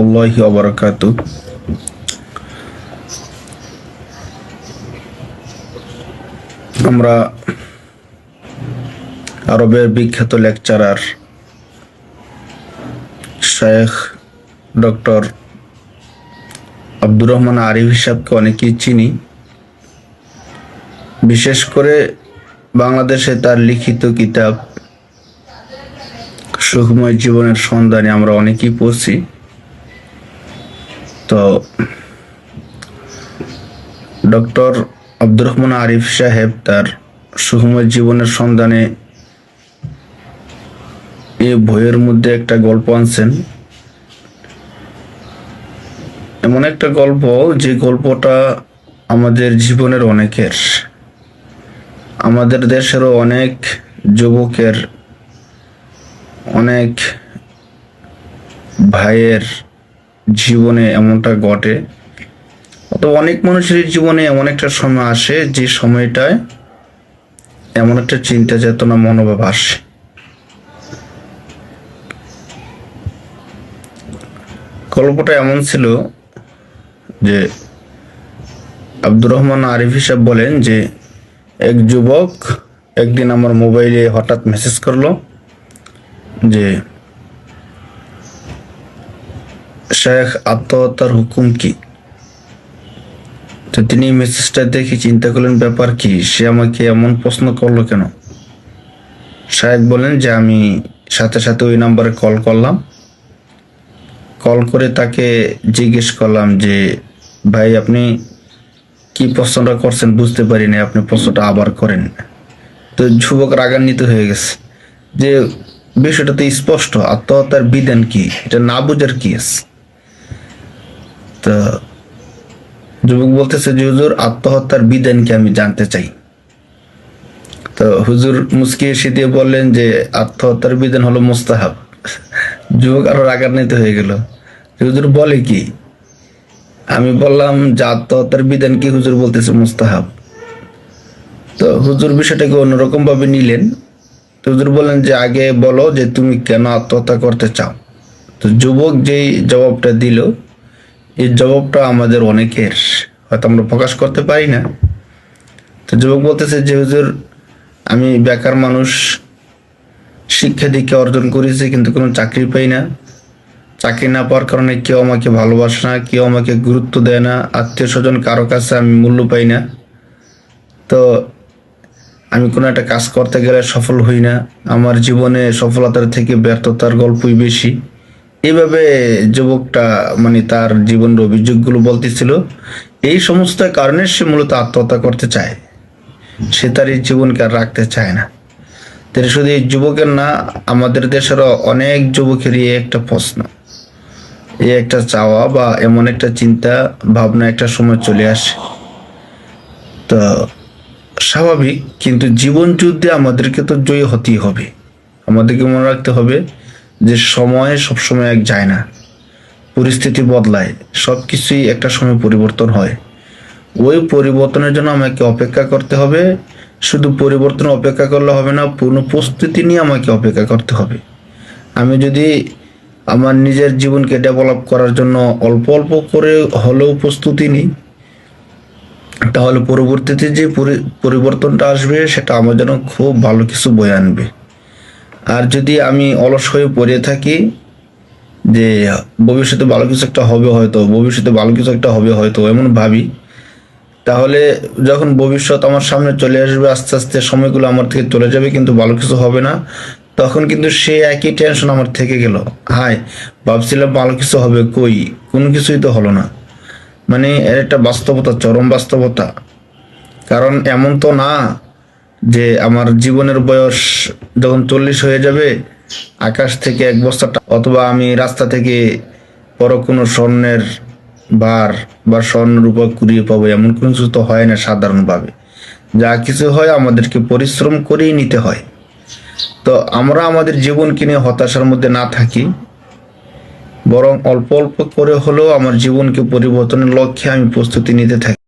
রহমতুল্লাহ অবরাকাতু আমরা আরবের বিখ্যাত lecturer Sheikh doctor Abdur Rahman Arif হিসাবকে অনেকেই চিনি। বিশেষ করে বাংলাদেশে তার লিখিত কিতাব সুখময় জীবনের সন্ধানে আমরা অনেকেই পড়ছি। তো ডক্টর আব্দুর রহমান আরিফ সাহেব তার সুখময় জীবনের সন্ধানে এই বইয়ের মধ্যে একটা গল্প আনছেন। এমন একটা গল্প যে গল্পটা আমাদের জীবনের অনেকের, আমাদের দেশেরও অনেক যুবকের, অনেক ভাইয়ের জীবনে এমনটা ঘটে। তো অনেক মানুষের জীবনে এমন একটা সময় আসে যে সময়টায় এমন একটা চিন্তা চেতনা, মনোভাব আসে। গল্পটা এমন ছিল যে আব্দুর রহমান আরিফ হিসাব বলেন যে, এক যুবক একদিন আমার মোবাইলে হঠাৎ মেসেজ করল যে শেখ আত্মহত্যার হুকুম কি? তো তিনি মেসেজটা দেখে চিন্তা করলেন, ব্যাপার কি? সে আমাকে এমন প্রশ্ন করল কেন? শায়েক বলেন যে আমি সাথে সাথে ওই নাম্বারে কল করলাম। কল করে তাকে জিজ্ঞেস করলাম যে, ভাই, আপনি কি প্রশ্নটা করছেন? বুঝতে পারিনি, আপনি প্রশ্নটা আবার করেন। তো যুবক রাগান্বিত হয়ে গেছে যে, বিষয়টা তো স্পষ্ট। আত্মহত্যার বিধান কি? এটা না বুঝার কি আছে? তো যুবক বলতেছে যে, হুজুর, আত্মহত্যার বিধান কি আমি জানতে চাই? তো হুজুর মুসকি এসে দিয়ে বললেন যে, আত্মহত্যার বিধান হলো মুস্তাহাব। যুবক আরও রাগান্বিত হয়ে গেল। হুজুর বলে কি? আমি বললাম যে, আত্মহত্যার বিধান কি? হুজুর বলতেছে, মুস্তাহাব। তো হুজুর বিষয়টাকে অন্যরকম ভাবে নিলেন। তো হুজুর বললেন যে, আগে বলো যে, তুমি কেন আত্মহত্যা করতে চাও? তো যুবক যেই জবাবটা দিল এই জবাবটা আমাদের অনেকের, হয়তো আমরা প্রকাশ করতে পারি না। তো যুবক বলতেছে যে, হুজুর, আমি বেকার মানুষ, শিক্ষা দীক্ষা অর্জন করেছি, কিন্তু কোনো চাকরি পাই না। চাকরি না পাওয়ার কারণে কেউ আমাকে ভালোবাসে না, কেউ আমাকে গুরুত্ব দেয় না আত্মীয় স্বজন কারও কাছে আমি মূল্য পাই না। তো আমি কোনো একটা কাজ করতে গেলে সফল হই না। আমার জীবনে সফলতার থেকে ব্যর্থতার গল্পই বেশি। এইভাবে যুবকটা মানে তার জীবনের অভিযোগগুলো বলতেছিল, এই সমস্ত কারণে সে মূলত আত্মহত্যা করতে চায়। সে তার এই জীবনকে আর রাখতে চায় না। তাই শুধু এই যুবকের না, আমাদের দেশেরও অনেক যুবকেরই একটা প্রশ্ন। এই একটা চাওয়া বা এমন একটা চিন্তা, ভাবনা একটা সময় চলে আসে। তো স্বাভাবিক, কিন্তু জীবন যুদ্ধে আমাদেরকে তো জয়ী হতেই হবে। আমাদেরকে মনে রাখতে হবে যে সময় সবসময় এক যায় না। পরিস্থিতি বদলায় সব কিছুই একটা সময় পরিবর্তন হয়। ওই পরিবর্তনের জন্য আমাকে অপেক্ষা করতে হবে। শুধু পরিবর্তন অপেক্ষা করলে হবে না, পূর্ণ প্রস্তুতি নিয়ে আমাকে অপেক্ষা করতে হবে। আমি যদি আমার নিজের জীবনকে ডেভেলপ করার জন্য অল্প অল্প করে হলেও প্রস্তুতি নিই, তাহলে পরবর্তীতে যে পরি- পরিবর্তনটা আসবে, সেটা আমার জন্য খুব ভালো কিছু বয়ে আনবে। আর যদি আমি অলস হয়ে পড়ে থাকি, যে ভবিষ্যতে ভালো কিছু একটা হবে হয়তো, ভবিষ্যতে ভালো কিছু একটা হবে হয়তো, এমন ভাবি, তাহলে যখন ভবিষ্যৎ আমার সামনে চলে আসবে, আস্তে আস্তে সময়গুলো আমার থেকে চলে যাবে, কিন্তু ভালো কিছু হবে না, তখন কিন্তু সে একই টেনশন আমার থেকে গেল। হাই ভাবছিলাম ভালো কিছু হবে কই? কোনো কিছুই তো হলো না। মানে এর একটা বাস্তবতা, চরম বাস্তবতা। কারণ এমন তো না যে আমার জীবনের বয়স যখন চল্লিশ হয়ে যাবে, আকাশ থেকে এক বস্তা অথবা আমি রাস্তা থেকে বড় কোনো স্বর্ণের বার বা স্বর্ণ রূপা কুড়িয়ে পাবো, এমন কোনো কিছু তো হয় না সাধারণভাবে। যা কিছু হয় আমাদেরকে পরিশ্রম করেই নিতে হয়। তো আমরা আমাদের জীবনকে নিয়ে হতাশার মধ্যে না থাকি, বরং অল্প অল্প করে হলেও আমার জীবনকে পরিবর্তনের লক্ষ্যে আমি প্রস্তুতি নিতে থাকি।